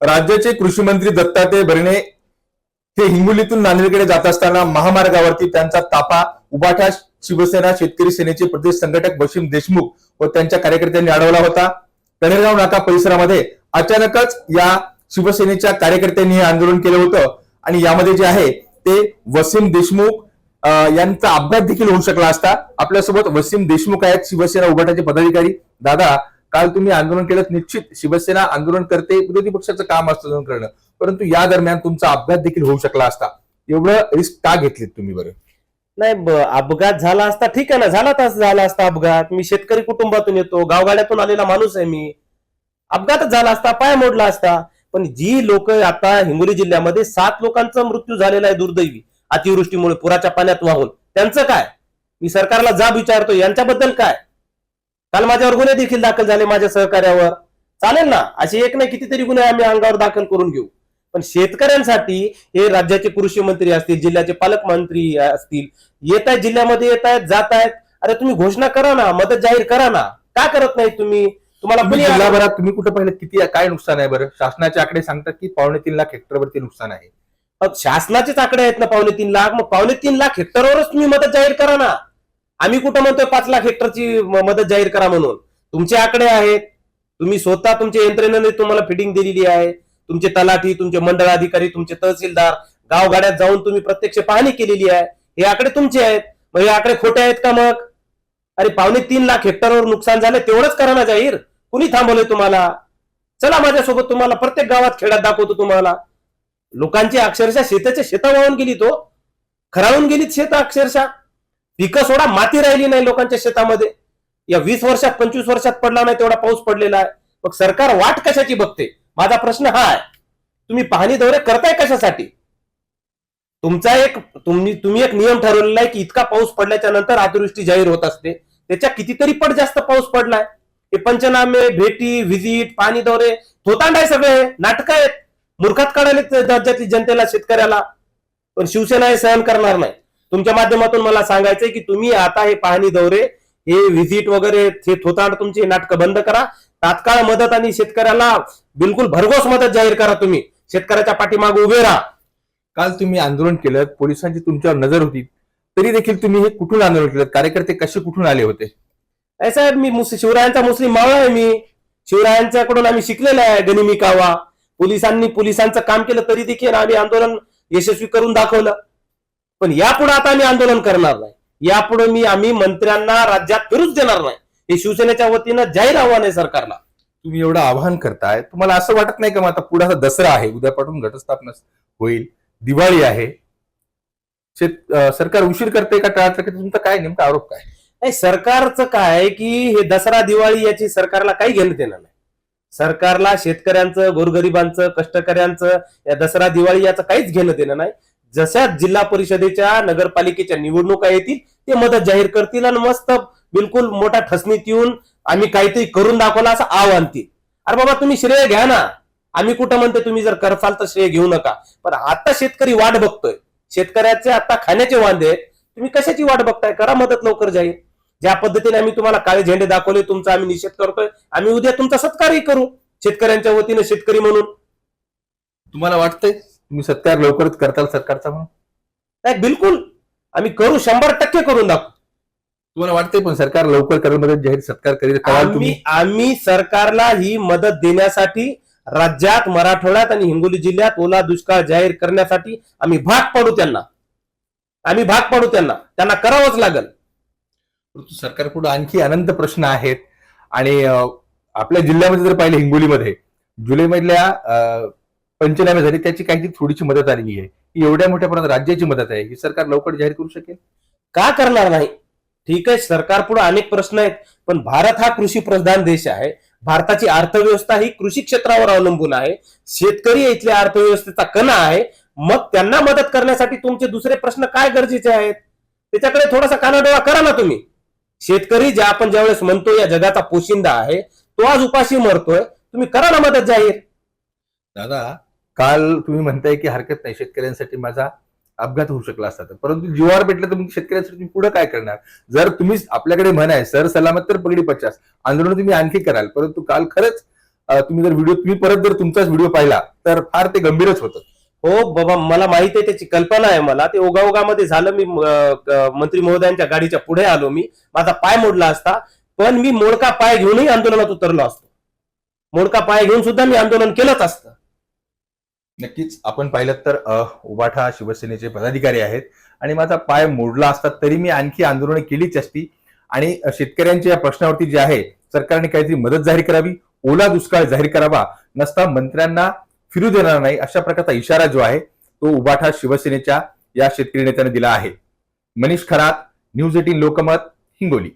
राज्याचे कृषी मंत्री दत्तात्रय भरणे हे हिंगोलीतून नांदेडकडे जात असताना महामार्गावरती त्यांचा तापा उबाठा शिवसेना शेतकरी सेनेचे प्रदेश संघटक वशिम देशमुख व त्यांच्या कार्यकर्त्यांनी अडवला होता. कनेरगाव नाका परिसरामध्ये अचानकच या शिवसेनेच्या कार्यकर्त्यांनी हे आंदोलन केलं होतं आणि यामध्ये जे आहे ते वसीम देशमुख यांचा अपघात देखील होऊ शकला असता. आपल्यासोबत वसीम देशमुख आहेत शिवसेना उभाटाचे पदाधिकारी. दादा काल तुम्ही आंदोलन केलं निश्चित. शिवसेना आंदोलन करते विरोधी पक्षाचं काम असतं करणं. परंतु या दरम्यान तुमचा अपघात देखील होऊ शकला असता. एवढं रिस्क का घेतलीत तुम्ही बरं? नाही अपघात झाला असता ठीक आहे ना. झाला तास झाला असता अपघात. मी शेतकरी कुटुंबातून येतो. गावगाड्यातून आलेला माणूस आहे मी. अपघातच झाला असता पाय मोडला असता. पण जी लोक आता हिंगोली जिल्ह्यामध्ये सात लोकांचा मृत्यू झालेला आहे दुर्दैवी. अतिवृष्टीमुळे पुराच्या पाण्यात वाहून. त्यांचं काय? मी सरकारला जाब विचारतो यांच्याबद्दल काय? काल माझ्यावर गुन्हे देखील दाखल झाले माझ्या सहकार्यावर. चालेल ना? असे एक नाही कितीतरी गुन्हे आम्ही अंगावर दाखल करून घेऊ. पण शेतकऱ्यांसाठी हे राज्याचे कृषी मंत्री असतील जिल्ह्याचे पालकमंत्री असतील येत आहेत जिल्ह्यामध्ये येत आहेत जात आहेत. अरे तुम्ही घोषणा करा ना मदत जाहीर करा ना. का करत नाही तुम्ही? तुम्हाला जिल्हाभरात तुम्ही कुठं पाहिलं? किती काय नुकसान आहे बरं? शासनाचे आकडे सांगतात की पावणे तीन लाख हेक्टरवरती नुकसान आहे. शासनाचेच आकडे आहेत ना पावणे तीन लाख? मग पावणे तीन लाख हेक्टरवरच तुम्ही मदत जाहीर करा ना. आम्ही कुठं म्हणतोय पाच लाख हेक्टरची मदत जाहीर करा म्हणून. तुमचे आकडे आहेत. तुम्ही स्वतः तुमच्या यंत्रणेने तुम्हाला फिटिंग दिलेली आहे. तुमचे तलाठी तुमचे मंडळ अधिकारी तुमचे तहसीलदार गावगाड्यात जाऊन तुम्ही प्रत्यक्ष पाहणी केलेली आहे. हे आकडे तुमचे आहेत. मग हे आकडे खोटे आहेत का मग? अरे पावणे तीन लाख हेक्टरवर नुकसान झाले तेवढंच करा ना जाहीर. कुणी थांबवलंय तुम्हाला? चला माझ्यासोबत तुम्हाला प्रत्येक गावात खेड्यात दाखवतो तुम्हाला. लोकांची अक्षरशः शेताच्या शेता वाहून गेली तो. खरावून गेलीत शेत अक्षरशः. पिकं सोडा माती राहिली नाही लोकांच्या शेतामध्ये. या वीस वर्षात पंचवीस वर्षात पडला नाही तेवढा पाऊस पडलेला आहे. मग सरकार वाट कशाची बघते? माझा प्रश्न हा आहे. तुम्ही पाहणी दौरे करताय कशासाठी? तुमचा एक तुम्ही तुम्ही एक नियम ठरवलेला आहे की इतका पाऊस पडल्याच्या नंतर अतिवृष्टी जाहीर होत असते. त्याच्या कितीतरी पट जास्त पाऊस पडलाय. हे पंचनामे भेटी व्हिजिट पाणी दौरे थोतांड आहे सगळे. नाटक आहेत. मूर्खात काढायला राज्यातील जनतेला शेतकऱ्याला. पण शिवसेना हे सहन करणार नाही तुमच्या माध्यमातून मला सांगायचंय की तुम्ही आता हे पाहणी दौरे हे व्हिजिट वगैरे हे थोतांड तुमची नाटकं बंद करा. तात्काळ मदत आणि शेतकऱ्याला बिलकुल भरघोस मदत जाहीर करा तुम्ही. शेतकऱ्याच्या पाठीमागे उभे राहा. काल तुम्ही आंदोलन केलं पोलिसांची तुमच्यावर नजर होती. तरी देखील तुम्ही हे कुठून आंदोलन केलं? कार्यकर्ते कसे कुठून आले होते? साहेब मी शिवरायांचा मुस्लिम मावळा आहे मी. शिवरायांच्याकडून आम्ही शिकलेलं आहे गनिमी कावा. पोलिसांनी पोलिसांचं काम केलं तरी देखील आम्ही आंदोलन यशस्वी करून दाखवलं. पण यापुढे आता आम्ही आंदोलन करणार नाही. यापुढे मी आम्ही मंत्र्यांना राज्यात फिरूच देणार नाही. हे शिवसेनेच्या वतीनं जाहीर आव्हान आहे सरकारला. तुम्ही एवढं आवाहन करताय. तुम्हाला असं वाटत नाही का मग आता पुढे आता दसरा आहे? उद्यापासून घटस्थापना होईल. दिवाळी आहे. शेत सरकार उशीर करते का टाळतं का? तुमचा काय नेमका आरोप काय? नाही सरकारचं काय की हे दसरा दिवाळी याची सरकारला काही घेणं देणं नाही. सरकारला शेतकऱ्यांचं गोरगरिबांचं कष्टकऱ्यांचं या दसरा दिवाळी याचं काहीच घेणं देणं नाही. जशा जिल्हा परिषदेच्या नगरपालिकेच्या निवडणुका येतील ते मदत जाहीर करतील आणि मस्त बिलकुल मोठ्या ठसणीत येऊन आम्ही काहीतरी करून दाखवलं असं आव आणतील अरे बाबा तुम्ही श्रेय घ्या ना. आम्ही कुठं म्हणतो तुम्ही जर करसाल तर श्रेय घेऊ नका. पण आता शेतकरी वाट बघतोय. शेतकऱ्याचे आता खाण्याचे वांदे आहेत. तुम्ही कशाची वाट बघताय? करा मदत लवकर जाईल. ज्या पद्धतीने आम्ही तुम्हाला काळे झेंडे दाखवले तुमचा आम्ही निषेध करतोय. आम्ही उद्या तुमचा सत्कारही करू शेतकऱ्यांच्या वतीने शेतकरी म्हणून. तुम्हाला वाटतंय? तुम्ही सत्कार लवकरच करताल सरकारचा म्हणून? नाही बिलकुल. आम्ही करू शंभर टक्के करून दाखवू. तुम्हाला वाटतंय पण सरकार लवकर करेल मदत जाहीर सत्कार करेल कराल आम्ही तुम्ही? आम्ही सरकारला ही मदत देण्यासाठी राज्यात मराठवाड्यात आणि हिंगोली जिल्ह्यात ओला दुष्काळ जाहीर करण्यासाठी आम्ही भाग पाडू त्यांना. आम्ही भाग पाडू त्यांना. त्यांना करावंच लागल. परंतु सरकार पुढे आणखी अनंत प्रश्न आहेत. आणि अं, आपल्या जिल्ह्यामध्ये जर पाहिलं हिंगोलीमध्ये जुलै मधल्या अं, पंचनामे झाले त्याची काही थोडीशी मदत आलेली आहे. ही एवढ्या मोठ्या प्रमाणात राज्याची मदत आहे. ही सरकार लवकर जाहीर करू शकेल? का करणार नाही? ठीक आहे सरकार पुढे अनेक प्रश्न आहेत पण भारत हा कृषी प्रधान देश आहे. भारताची अर्थव्यवस्था ही कृषी क्षेत्रावर अवलंबून आहे. शेतकरी इथल्या अर्थव्यवस्थेचा कणा आहे. मग त्यांना मदत करण्यासाठी तुमचे दुसरे प्रश्न काय गरजेचे आहेत? त्याच्याकडे थोडासा कानाडोळा करा ना तुम्ही. शेतकरी ज्या आपण ज्यावेळेस म्हणतो या जगाचा पोशिंदा आहे तो आज उपाशी मरतोय. तुम्ही करा ना मदत जाहीर. दादा काल तुम्ही म्हणताय की हरकत नाही शेतकऱ्यांसाठी माझा अपघात होऊ शकला असता तर. परंतु जीवावर भेटलं तर मग शेतकऱ्यांसाठी तुम्ही पुढे काय करणार? जर तुम्ही आपल्याकडे म्हण आहे सर सलामत तर पगडी पचास. आंदोलन तुम्ही आणखी कराल परंतु काल खरंच तुम्ही जर व्हिडिओ तुम्ही परत जर तुमचाच व्हिडिओ पाहिला तर फार ते गंभीरच होतं. हो बाबा मला माहीत आहे त्याची कल्पना आहे मला. ते ओगाओगामध्ये झालं मी मंत्री महोदयांच्या गाडीच्या पुढे आलो मी. माझा पाय मोडला असता पण मी मोडका पाय घेऊनही आंदोलनात उतरलो असतो. मोडका पाय घेऊन सुद्धा मी आंदोलन केलंच असतं. नक्कीच. आपण पाहिलं तर अ, उबाठा शिवसेनेचे पदाधिकारी आहेत आणि माझा पाय मोडला असता तरी मी आणखी आंदोलनं केलीच असती. आणि शेतकऱ्यांच्या या प्रश्नावरती जे आहे सरकारने काहीतरी मदत जाहीर करावी ओला दुष्काळ जाहीर करावा नसता मंत्र्यांना फिरू देणार नाही अशा प्रकारचा इशारा जो आहे तो उबाठा शिवसेनेच्या या शेतकरी नेत्याने दिला आहे. Manish Kharat news eighteen Lokmat Hingoli.